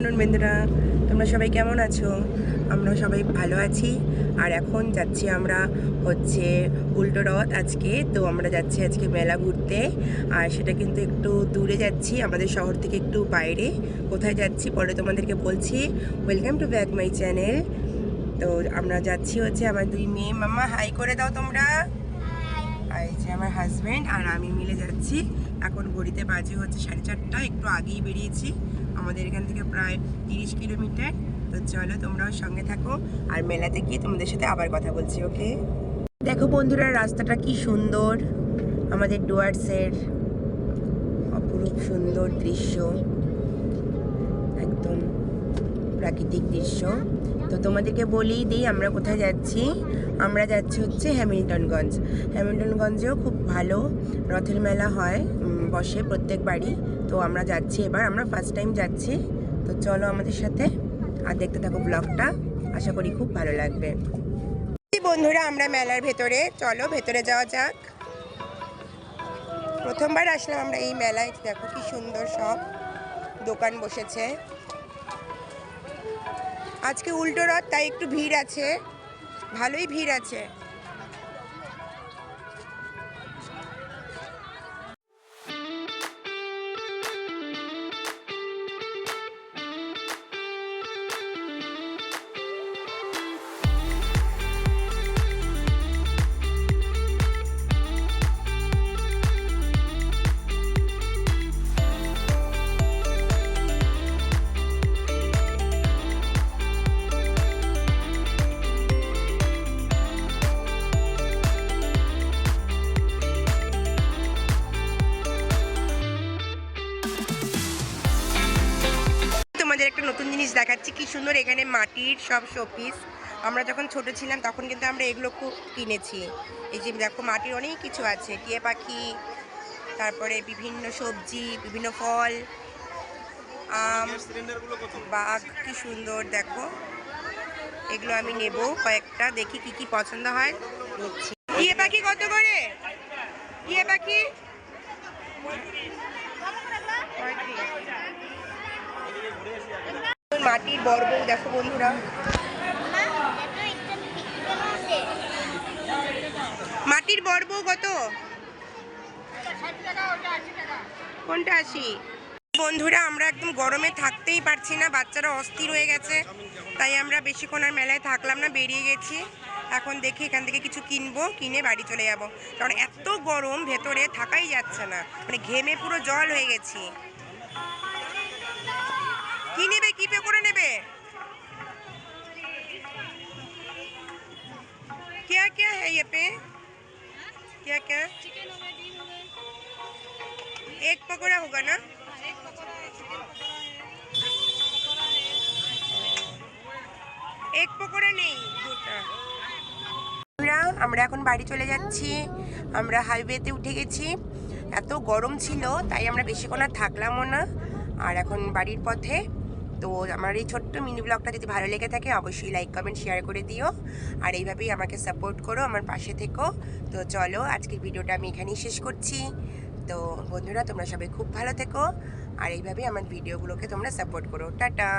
বন্ধুরা, তোমরা সবাই কেমন আছো? আমরা সবাই ভালো আছি। আর এখন যাচ্ছি আমরা হচ্ছে উল্টো রথ আজকে। তো আমরা যাচ্ছি আজকে মেলা ঘুরতে। আর সেটা কিন্তু একটু দূরে যাচ্ছি, আমাদের শহর থেকে একটু বাইরে। কোথায় যাচ্ছি পরে তোমাদেরকে বলছি। Welcome to back my channel তো আমরা যাচ্ছি হচ্ছে আমার দুই মেয়ে। মামা হাই করে দাও তোমরা। এই যে আমার হাজব্যান্ড আর আমি মিলে যাচ্ছি। এখন ঘড়িতে বাজে হচ্ছে সাড়ে চারটা, একটু আগেই বেরিয়েছি। আমাদের এখান থেকে প্রায় তিরিশ কিলোমিটার। তো চলো তোমরাও সঙ্গে থাকো আর মেলাতে গিয়ে তোমাদের সাথে আবার কথা বলছি, ওকে? দেখো বন্ধুরা, রাস্তাটা কি সুন্দর। আমাদের ডুয়ার্সের অপরূপ সুন্দর দৃশ্য। একদম প্রাকৃতিক দৃশ্য। তো তোমাদেরকে বলেই দিই আমরা কোথায় যাচ্ছি। আমরা যাচ্ছি হচ্ছে হ্যামিল্টনগঞ্জ। হ্যামিল্টনগঞ্জেও খুব ভালো রথের মেলা হয় বসে প্রত্যেক বাড়ি। তো আমরা যাচ্ছি এবার, আমরা ফার্স্ট টাইম যাচ্ছি। তো চলো আমাদের সাথে আর দেখতে থাকো ব্লগটা আশা করি খুব ভালো লাগবে। বন্ধুরা, আমরা মেলার ভেতরে। চলো ভেতরে যাওয়া যাক। প্রথমবার আসলাম আমরা এই মেলায়। দেখো কি সুন্দর সব দোকান বসেছে। আজকে উল্টো রথ তাই একটু ভিড় আছে। ভালোই ভিড় আছে। একটা নতুন জিনিস দেখাচ্ছি, কি সুন্দর এখানে মাটির সব শোপিস আমরা যখন ছোট ছিলাম তখন কিন্তু আমরা এগুলো খুব কিনেছি। এই যে দেখো মাটির অনেক কিছু আছে, টিয়ে পাখি, তারপরে বিভিন্ন সবজি, বিভিন্ন ফল, আম, বাঘ, কি সুন্দর দেখো। এগুলো আমি নেব কয়েকটা, দেখি কি কি পছন্দ হয়। টিয়ে পাখি কত করে? টিয়ে পাখি? মাটির বর্গ দেখো বন্ধুরা। মাটির বর্ব কত? কোনটা আসি বন্ধুরা, আমরা একদম গরমে থাকতেই পারছি না, বাচ্চারা অস্থির হয়ে গেছে, তাই আমরা বেশিক্ষণ আর মেলায় থাকলাম না, বেরিয়ে গেছি। এখন দেখি এখান থেকে কিছু কিনবো, কিনে বাড়ি চলে যাব। কারণ এত গরম, ভেতরে থাকাই যাচ্ছে না মানে ঘেমে পুরো জল হয়ে গেছি। কি নেবে কি পে করে নেবে क्या क्या है ये पे क्या क्या एक पकौड़ा होगा ना এক পকোড়া নেই দুটা বন্ধুরা, আমরা এখন বাড়ি চলে যাচ্ছি আমরা হাইওয়েতে উঠে গেছি এত গরম ছিল তাই আমরা বেশিক্ষণ আর থাকলামও না আর এখন বাড়ির পথে তো আমার এই ছোট্ট মিনি ব্লগটা যদি ভালো লেগে থাকে, অবশ্যই লাইক কমেন্ট শেয়ার করে দিও। আর এইভাবেই আমাকে সাপোর্ট করো আমার পাশে থেকো। তো চলো, আজকের ভিডিওটা আমি এখানেই শেষ করছি। তো বন্ধুরা, তোমরা সবাই খুব ভালো থেকো। আর এইভাবেই আমার ভিডিওগুলোকে তোমরা সাপোর্ট করো। টাটা!